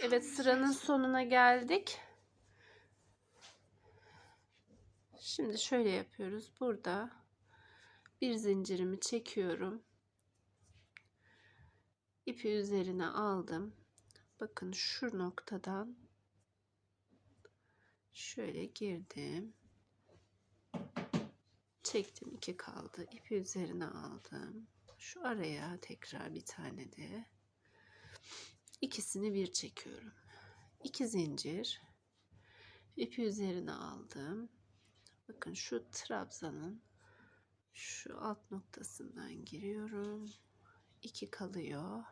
Evet sıranın sonuna geldik. Şimdi şöyle yapıyoruz. Burada bir zincirimi çekiyorum. İpi üzerine aldım. Bakın şu noktadan şöyle girdim. Çektim iki kaldı. İpi üzerine aldım. Şu araya tekrar bir tane de ikisini bir çekiyorum. İki zincir ipi üzerine aldım. Bakın şu trabzanın şu alt noktasından giriyorum. İki kalıyor.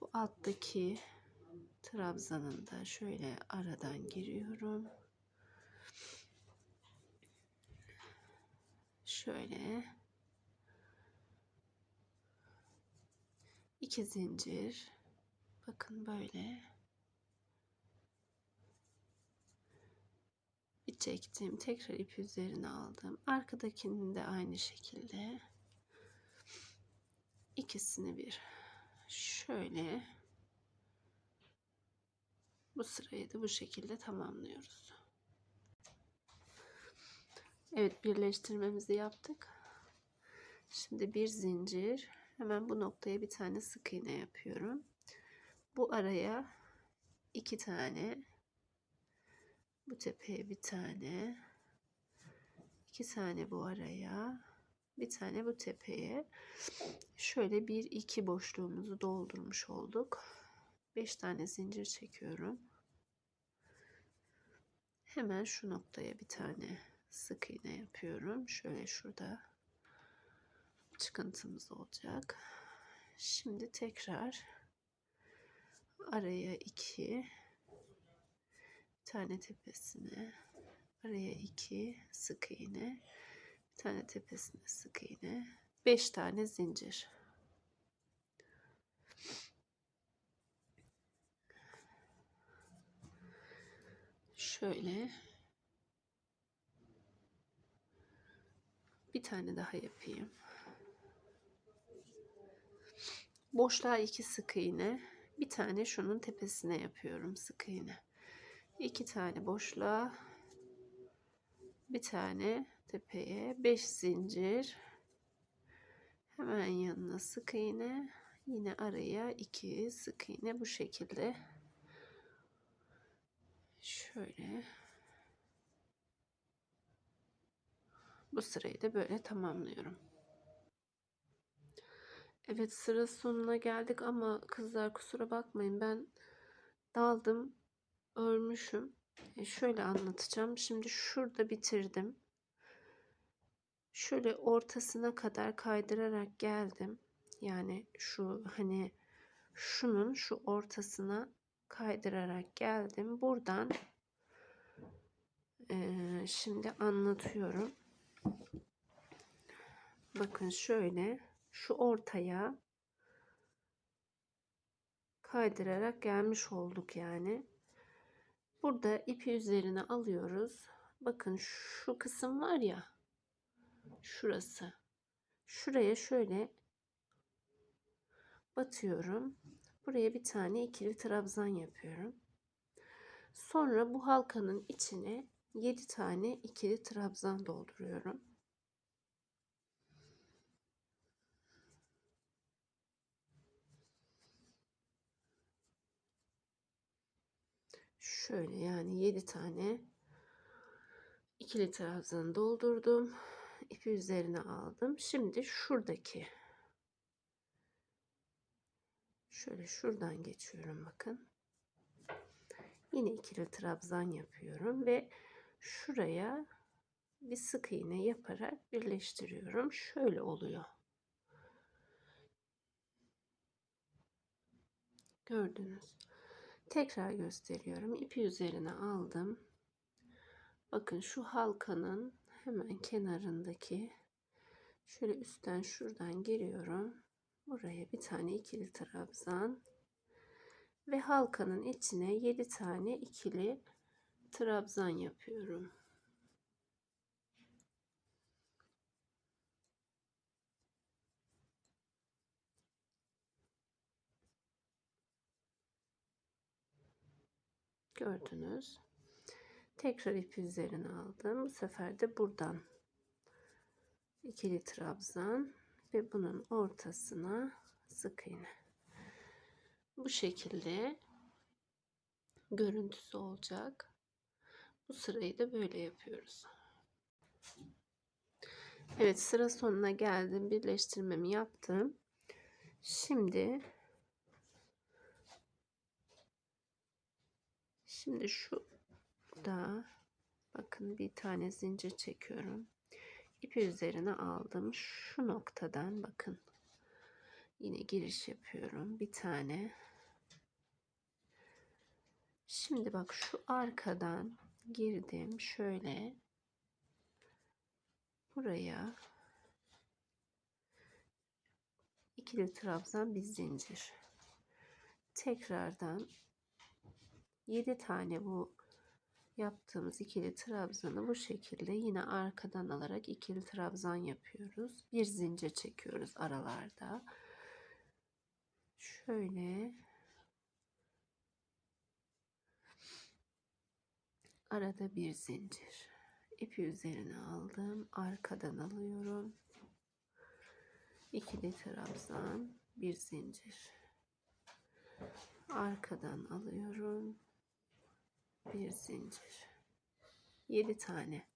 Bu alttaki trabzanın da şöyle aradan giriyorum. Şöyle iki zincir. Bakın böyle. Bir çektim tekrar ip üzerine aldım. Arkadakini de aynı şekilde. İkisini bir. Şöyle. Bu sırayı da bu şekilde tamamlıyoruz. Evet birleştirmemizi yaptık. Şimdi bir zincir hemen bu noktaya bir tane sık iğne yapıyorum. Bu araya iki tane bu tepeye bir tane iki tane bu araya bir tane bu tepeye şöyle bir iki boşluğumuzu doldurmuş olduk. Beş tane zincir çekiyorum. Hemen şu noktaya bir tane sık iğne yapıyorum. Şöyle şurada çıkıntımız olacak. Şimdi tekrar araya iki bir tane tepesine araya iki sık iğne bir tane tepesine sık iğne beş tane zincir şöyle bir tane daha yapayım boşluğa iki sık iğne bir tane şunun tepesine yapıyorum sık iğne. İki tane boşluğa bir tane tepeye. 5 zincir. Hemen yanına sık iğne. Yine araya 2 sık iğne bu şekilde. Şöyle. Bu sırayı da böyle tamamlıyorum. Evet sıra sonuna geldik ama kızlar kusura bakmayın ben daldım örmüşüm. E şöyle anlatacağım. Şimdi şurada bitirdim. Şöyle ortasına kadar kaydırarak geldim. Yani şu hani şunun şu ortasına kaydırarak geldim. Buradan e, şimdi anlatıyorum. Bakın şöyle şu ortaya kaydırarak gelmiş olduk yani. Burada ipi üzerine alıyoruz. Bakın şu kısım var ya. Şurası. Şuraya şöyle batıyorum. Buraya bir tane ikili trabzan yapıyorum. Sonra bu halkanın içine 7 tane ikili trabzan dolduruyorum. Şöyle yani 7 tane ikili trabzanı doldurdum. İpi üzerine aldım. Şimdi şuradaki şöyle şuradan geçiyorum bakın. Yine ikili trabzan yapıyorum ve şuraya bir sık iğne yaparak birleştiriyorum. Şöyle oluyor. Gördünüz. Tekrar gösteriyorum. İpi üzerine aldım. Bakın şu halkanın hemen kenarındaki şöyle üstten şuradan giriyorum. Buraya bir tane ikili trabzan ve halkanın içine 7 tane ikili trabzan yapıyorum. Gördünüz. Tekrar ipi üzerine aldım. Bu sefer de buradan ikili trabzan ve bunun ortasına sık iğne. Bu şekilde görüntüsü olacak. Bu sırayı da böyle yapıyoruz. Evet sıra sonuna geldim. Birleştirmemi yaptım. Şimdi şimdi şu da bakın bir tane zincir çekiyorum. İpi üzerine aldım. Şu noktadan bakın. Yine giriş yapıyorum. Bir tane. Şimdi bak şu arkadan girdim. Şöyle buraya ikili trabzan bir zincir. Tekrardan 7 tane bu yaptığımız ikili trabzanı bu şekilde yine arkadan alarak ikili trabzan yapıyoruz. Bir zincir çekiyoruz aralarda. Şöyle arada bir zincir. İpi üzerine aldım. Arkadan alıyorum. İkili trabzan, bir zincir. Arkadan alıyorum bir zincir. 7 tane.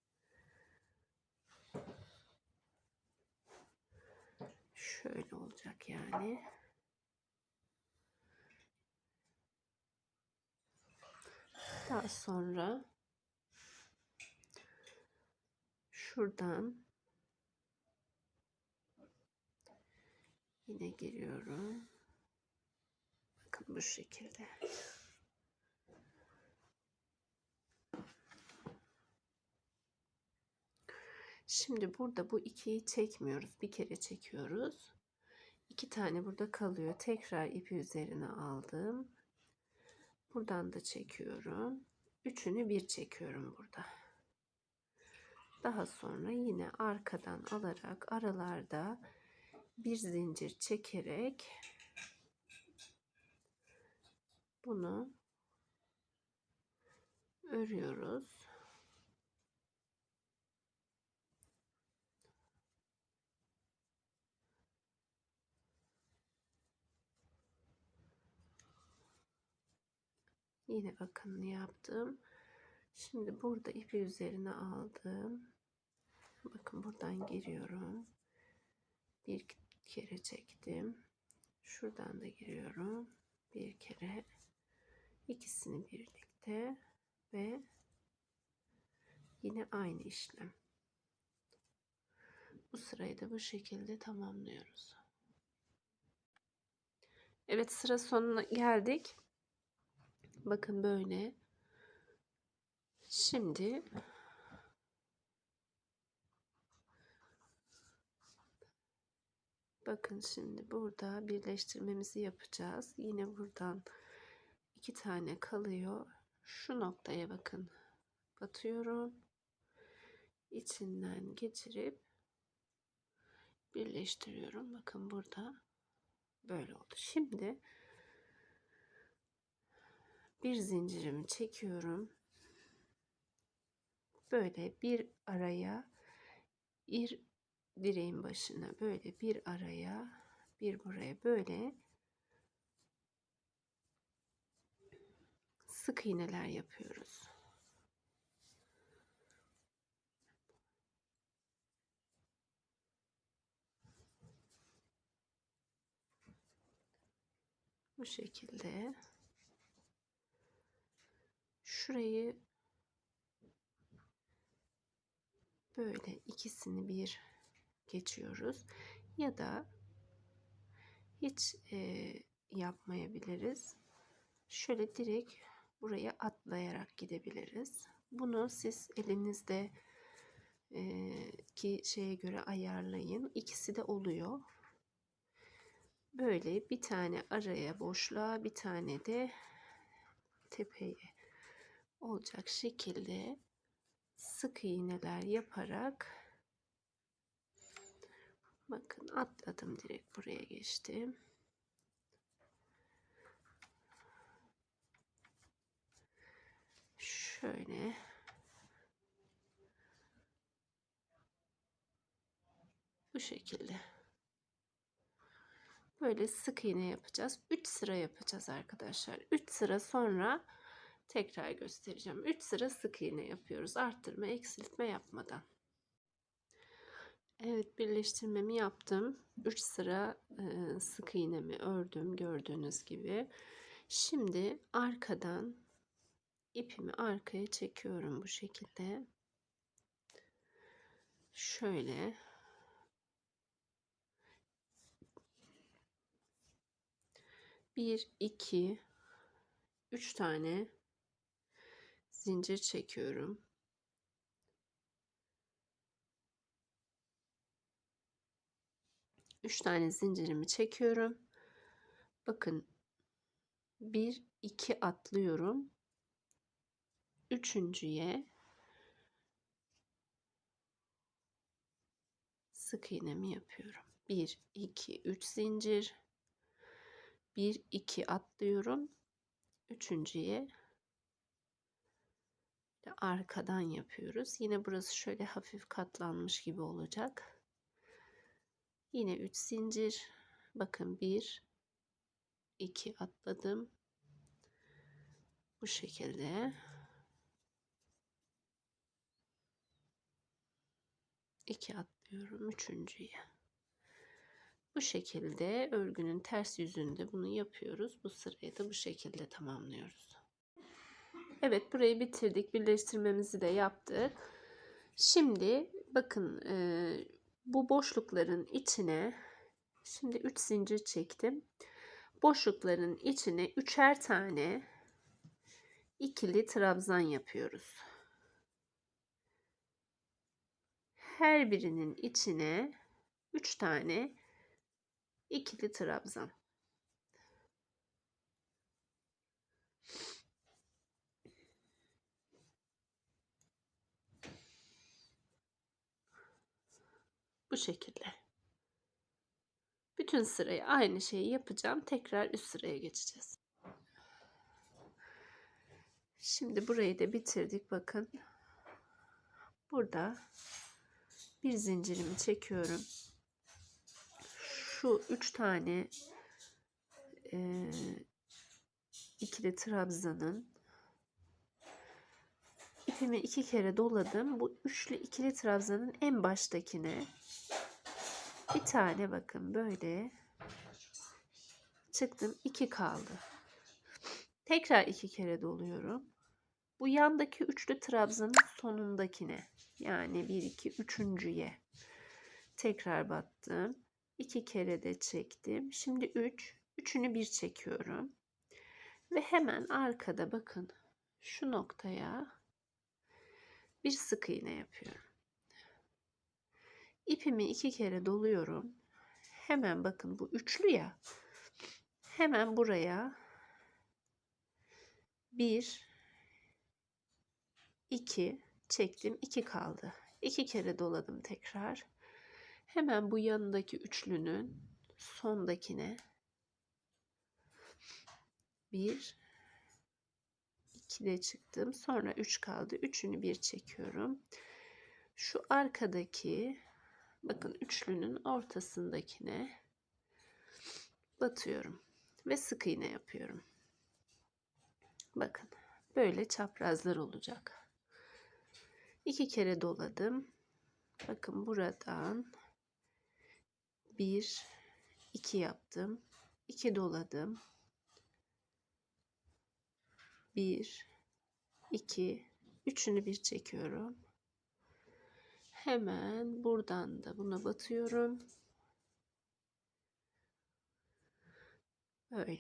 Şöyle olacak yani. Daha sonra şuradan yine giriyorum. Bakın bu şekilde. Şimdi burada bu ikiyi çekmiyoruz. Bir kere çekiyoruz. İki tane burada kalıyor. Tekrar ipi üzerine aldım. Buradan da çekiyorum. Üçünü bir çekiyorum burada. Daha sonra yine arkadan alarak aralarda bir zincir çekerek bunu örüyoruz. Yine bakın yaptım. Şimdi burada ipi üzerine aldım. Bakın buradan giriyorum. Bir kere çektim. Şuradan da giriyorum. Bir kere. ikisini birlikte ve yine aynı işlem. Bu sırayı da bu şekilde tamamlıyoruz. Evet sıra sonuna geldik. Bakın böyle. Şimdi bakın şimdi burada birleştirmemizi yapacağız. Yine buradan iki tane kalıyor. Şu noktaya bakın. Batıyorum. İçinden geçirip birleştiriyorum. Bakın burada böyle oldu. Şimdi bir zincirimi çekiyorum. Böyle bir araya bir direğin başına böyle bir araya bir buraya böyle sık iğneler yapıyoruz. Bu şekilde şurayı böyle ikisini bir geçiyoruz ya da hiç e, yapmayabiliriz. Şöyle direkt buraya atlayarak gidebiliriz. Bunu siz elinizde e, ki şeye göre ayarlayın. İkisi de oluyor. Böyle bir tane araya boşluğa bir tane de tepeye olacak şekilde sık iğneler yaparak bakın atladım direkt buraya geçtim. Şöyle. Bu şekilde. Böyle sık iğne yapacağız. 3 sıra yapacağız arkadaşlar. 3 sıra sonra tekrar göstereceğim. 3 sıra sık iğne yapıyoruz. Arttırma, eksiltme yapmadan. Evet birleştirmemi yaptım. 3 sıra e, sık iğnemi ördüm gördüğünüz gibi. Şimdi arkadan ipimi arkaya çekiyorum bu şekilde. Şöyle bir, iki, üç tane zincir çekiyorum. Üç tane zincirimi çekiyorum. Bakın bir, iki atlıyorum. Üçüncüye sık iğnemi yapıyorum. 1 2 3 zincir 1 2 atlıyorum. Üçüncüye arkadan yapıyoruz. Yine burası şöyle hafif katlanmış gibi olacak. Yine 3 zincir. Bakın 1 2 atladım. Bu şekilde. 2 atlıyorum üçüncüye. Bu şekilde örgünün ters yüzünde bunu yapıyoruz. Bu sırayı da bu şekilde tamamlıyoruz. Evet burayı bitirdik. Birleştirmemizi de yaptık. Şimdi bakın e, bu boşlukların içine şimdi 3 zincir çektim. Boşlukların içine üçer tane ikili trabzan yapıyoruz. Her birinin içine 3 tane ikili trabzan. Bu şekilde. Bütün sırayı aynı şeyi yapacağım. Tekrar üst sıraya geçeceğiz. Şimdi burayı da bitirdik. Bakın. Burada bir zincirimi çekiyorum. Şu üç tane e, ikili trabzanın ipimi iki kere doladım. Bu üçlü ikili trabzanın en baştakine bir tane bakın böyle çıktım. iki kaldı. Tekrar iki kere doluyorum. Bu yandaki üçlü trabzanın sonundakine yani bir iki üçüncüye tekrar battım. iki kere de çektim. Şimdi üç. Üçünü bir çekiyorum. Ve hemen arkada bakın şu noktaya bir sık iğne yapıyorum. İpimi iki kere doluyorum. Hemen bakın bu üçlü ya. Hemen buraya bir, iki çektim. iki kaldı. İki kere doladım tekrar. Hemen bu yanındaki üçlünün sondakine bir, iki de çıktım. Sonra üç kaldı. Üçünü bir çekiyorum. Şu arkadaki bakın üçlünün ortasındakine batıyorum ve sık iğne yapıyorum. Bakın böyle çaprazlar olacak. İki kere doladım. Bakın buradan bir, iki yaptım. iki doladım. Bir, iki, üçünü bir çekiyorum. Hemen buradan da buna batıyorum. Böyle.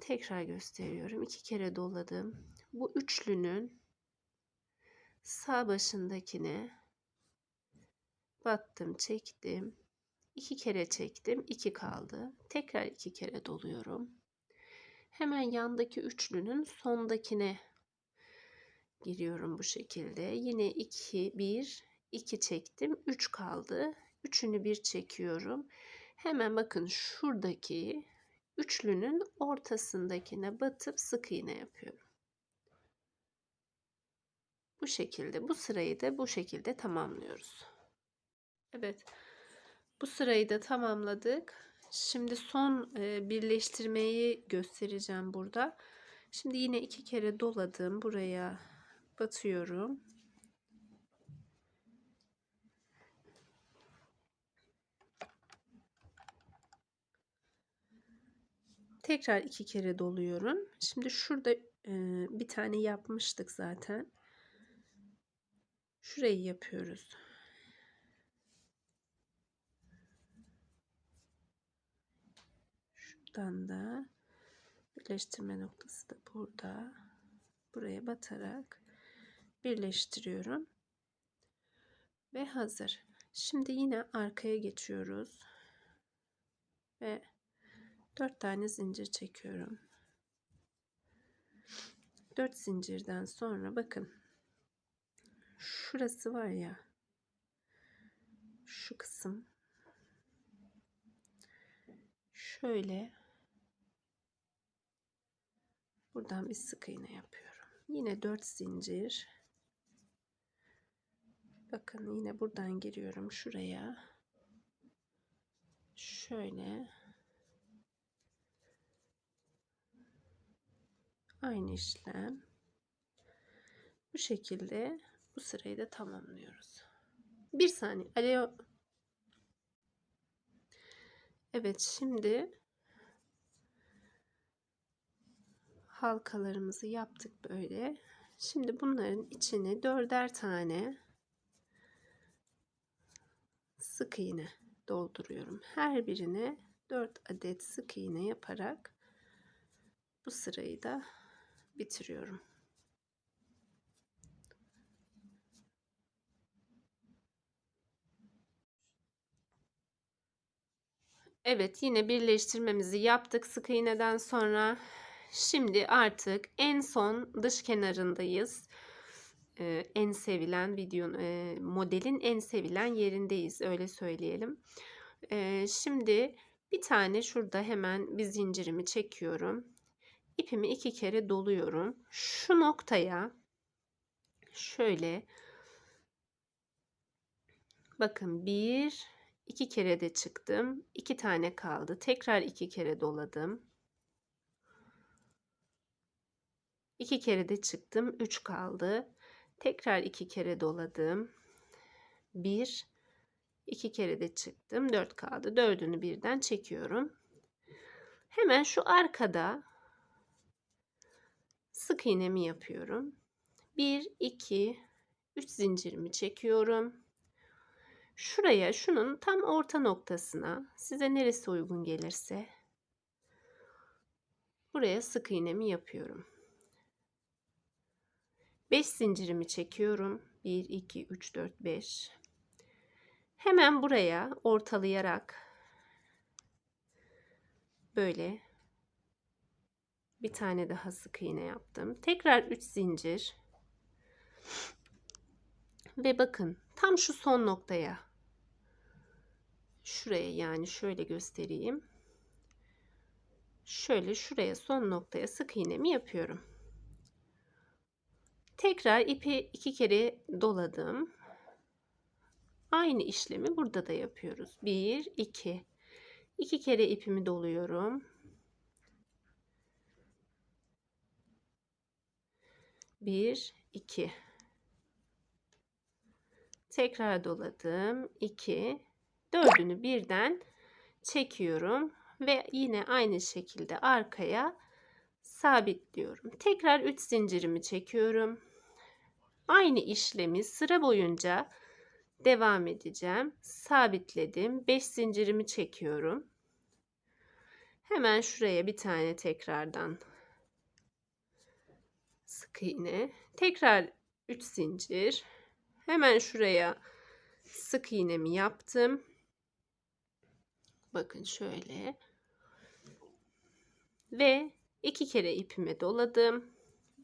Tekrar gösteriyorum. İki kere doladım. Bu üçlünün sağ başındakine battım, çektim. iki kere çektim, iki kaldı. Tekrar iki kere doluyorum. Hemen yandaki üçlünün sondakine giriyorum bu şekilde. Yine 2 1 2 çektim. 3 kaldı. Üçünü bir çekiyorum. Hemen bakın şuradaki üçlünün ortasındakine batıp sık iğne yapıyorum. Bu şekilde bu sırayı da bu şekilde tamamlıyoruz. Evet. Bu sırayı da tamamladık. Şimdi son e, birleştirmeyi göstereceğim burada. Şimdi yine iki kere doladım. Buraya batıyorum. Tekrar iki kere doluyorum. Şimdi şurada e, bir tane yapmıştık zaten. Şurayı yapıyoruz. Şuradan da birleştirme noktası da burada. Buraya batarak birleştiriyorum. Ve hazır. Şimdi yine arkaya geçiyoruz. Ve 4 tane zincir çekiyorum. 4 zincirden sonra bakın şurası var ya şu kısım şöyle buradan bir sık iğne yapıyorum. Yine 4 zincir. Bakın yine buradan giriyorum şuraya. Şöyle aynı işlem. Bu şekilde bu sırayı da tamamlıyoruz. Bir saniye. Alo. Evet şimdi halkalarımızı yaptık böyle. Şimdi bunların içine dörder tane sık iğne dolduruyorum. Her birine 4 adet sık iğne yaparak bu sırayı da bitiriyorum. Evet yine birleştirmemizi yaptık sık iğneden sonra. Şimdi artık en son dış kenarındayız. Ee, en sevilen video e, modelin en sevilen yerindeyiz öyle söyleyelim. Ee, şimdi bir tane şurada hemen bir zincirimi çekiyorum. İpimi iki kere doluyorum. Şu noktaya şöyle bakın bir iki kere de çıktım. iki tane kaldı. Tekrar iki kere doladım. İki kere de çıktım. üç kaldı. Tekrar iki kere doladım. bir iki kere de çıktım. dört kaldı. Dördünü birden çekiyorum. Hemen şu arkada sık iğnemi yapıyorum. 1 2 3 zincirimi çekiyorum. Şuraya şunun tam orta noktasına size neresi uygun gelirse buraya sık iğnemi yapıyorum. 5 zincirimi çekiyorum. 1 2 3 4 5. Hemen buraya ortalayarak böyle bir tane daha sık iğne yaptım. Tekrar 3 zincir. Ve bakın tam şu son noktaya şuraya yani şöyle göstereyim. Şöyle şuraya son noktaya sık iğnemi yapıyorum. Tekrar ipi iki kere doladım. Aynı işlemi burada da yapıyoruz. 1 2 2 kere ipimi doluyorum. 1 2 tekrar doladım 2 dördünü birden çekiyorum ve yine aynı şekilde arkaya sabitliyorum tekrar 3 zincirimi çekiyorum aynı işlemi sıra boyunca devam edeceğim sabitledim 5 zincirimi çekiyorum hemen şuraya bir tane tekrardan sık iğne. Tekrar 3 zincir. Hemen şuraya sık iğnemi yaptım. Bakın şöyle. Ve iki kere ipime doladım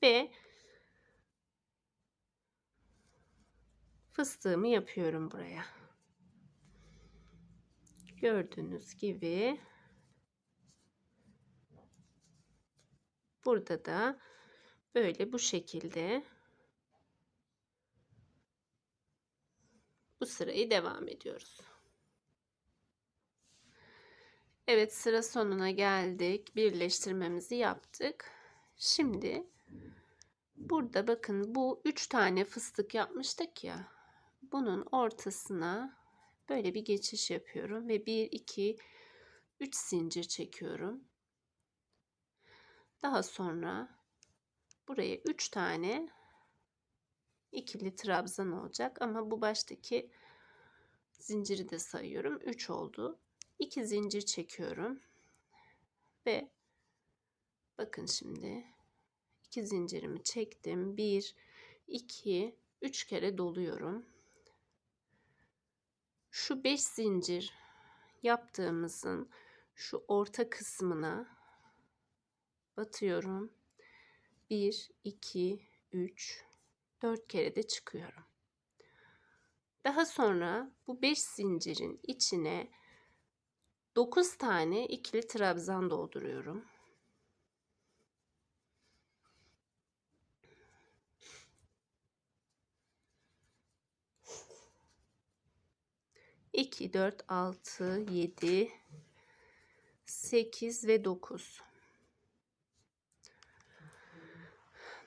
ve fıstığımı yapıyorum buraya. Gördüğünüz gibi burada da Böyle bu şekilde bu sırayı devam ediyoruz. Evet sıra sonuna geldik. Birleştirmemizi yaptık. Şimdi burada bakın bu üç tane fıstık yapmıştık ya. Bunun ortasına böyle bir geçiş yapıyorum ve 1 2 3 zincir çekiyorum. Daha sonra buraya 3 tane ikili trabzan olacak ama bu baştaki zinciri de sayıyorum. 3 oldu. 2 zincir çekiyorum. Ve bakın şimdi 2 zincirimi çektim. 1 2 3 kere doluyorum. Şu 5 zincir yaptığımızın şu orta kısmına batıyorum. 1 2 3 4 kere de çıkıyorum. Daha sonra bu 5 zincirin içine 9 tane ikili trabzan dolduruyorum. İki, dört, altı, yedi, sekiz ve dokuz.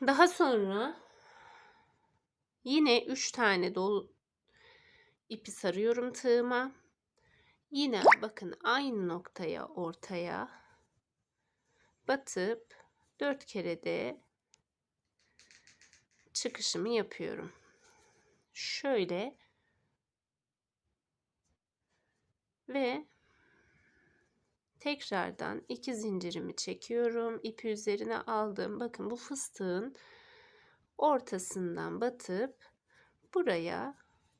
Daha sonra yine üç tane dolu ipi sarıyorum tığıma. Yine bakın aynı noktaya ortaya batıp dört kere de çıkışımı yapıyorum. Şöyle ve tekrardan iki zincirimi çekiyorum. ipi üzerine aldım. Bakın bu fıstığın ortasından batıp buraya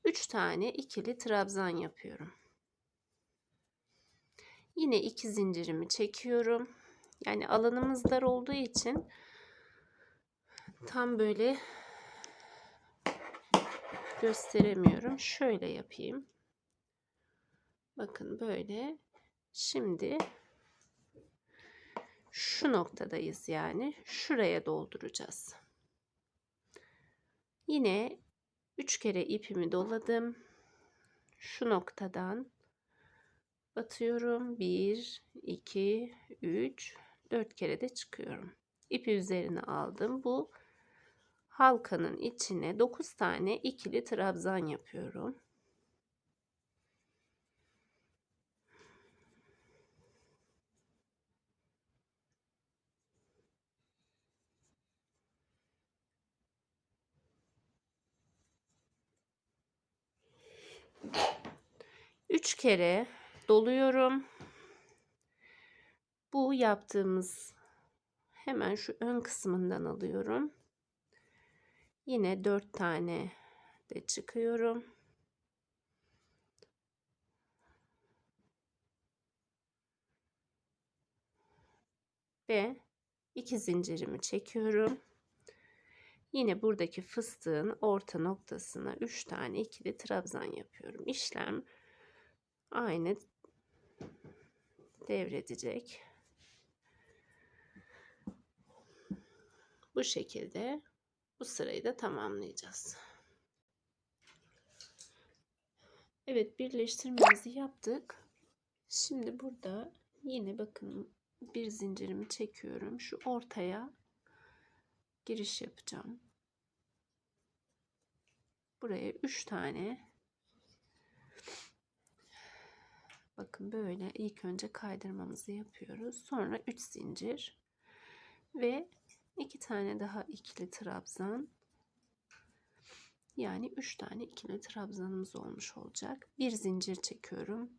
3 tane ikili trabzan yapıyorum. Yine iki zincirimi çekiyorum. Yani alanımız dar olduğu için tam böyle gösteremiyorum. Şöyle yapayım. Bakın böyle. Şimdi şu noktadayız yani. Şuraya dolduracağız. Yine 3 kere ipimi doladım. Şu noktadan batıyorum. 1 2 3 4 kere de çıkıyorum. İpi üzerine aldım. Bu halkanın içine 9 tane ikili trabzan yapıyorum. Üç kere doluyorum. Bu yaptığımız hemen şu ön kısmından alıyorum. Yine dört tane de çıkıyorum. Ve iki zincirimi çekiyorum. Yine buradaki fıstığın orta noktasına 3 tane ikili trabzan yapıyorum. İşlem aynı devredecek. Bu şekilde bu sırayı da tamamlayacağız. Evet birleştirmemizi yaptık. Şimdi burada yine bakın bir zincirimi çekiyorum. Şu ortaya giriş yapacağım. Buraya 3 tane bakın böyle ilk önce kaydırmamızı yapıyoruz. Sonra 3 zincir ve 2 tane daha ikili trabzan. Yani 3 tane ikili trabzanımız olmuş olacak. Bir zincir çekiyorum.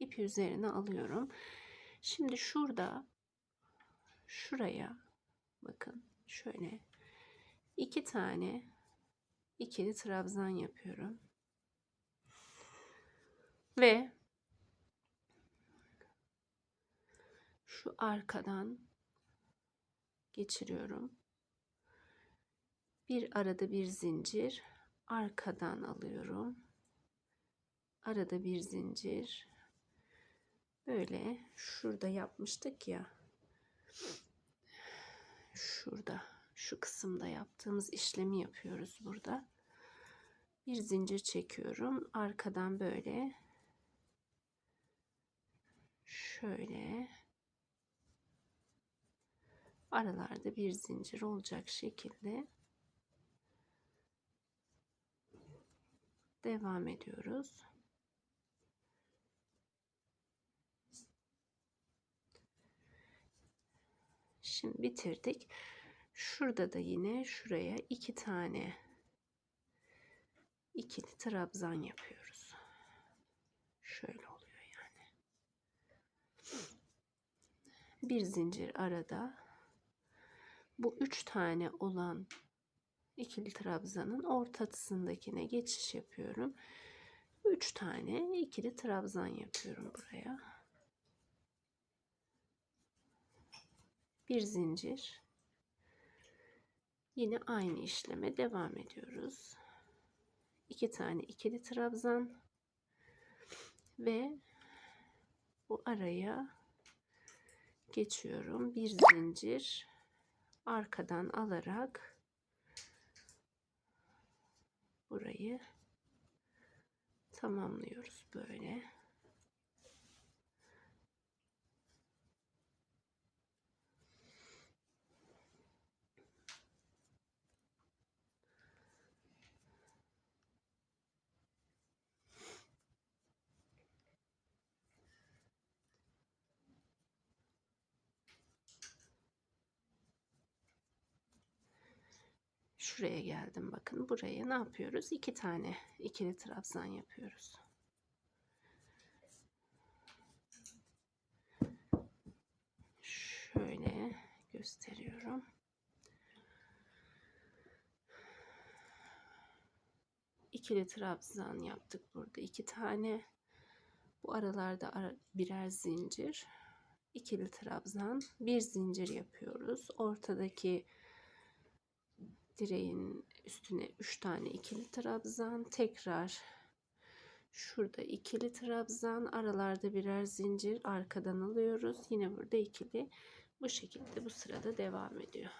İpi üzerine alıyorum. Şimdi şurada şuraya bakın şöyle iki tane ikili trabzan yapıyorum. Ve şu arkadan geçiriyorum. Bir arada bir zincir arkadan alıyorum. Arada bir zincir. Böyle şurada yapmıştık ya. Şurada şu kısımda yaptığımız işlemi yapıyoruz burada. Bir zincir çekiyorum. Arkadan böyle şöyle aralarda bir zincir olacak şekilde devam ediyoruz. Şimdi bitirdik. Şurada da yine şuraya iki tane ikili trabzan yapıyoruz. Şöyle oluyor yani. Bir zincir arada. Bu üç tane olan ikili trabzanın ortasındakine geçiş yapıyorum. Üç tane ikili trabzan yapıyorum buraya. Bir zincir. Yine aynı işleme devam ediyoruz. İki tane ikili trabzan ve bu araya geçiyorum. Bir zincir arkadan alarak burayı tamamlıyoruz böyle. Şuraya geldim bakın. Buraya ne yapıyoruz? İki tane ikili trabzan yapıyoruz. Şöyle gösteriyorum. İkili trabzan yaptık burada. iki tane. Bu aralarda ara, birer zincir. ikili trabzan. Bir zincir yapıyoruz. Ortadaki direğin üstüne 3 tane ikili trabzan tekrar şurada ikili trabzan aralarda birer zincir arkadan alıyoruz. Yine burada ikili. Bu şekilde bu sırada devam ediyor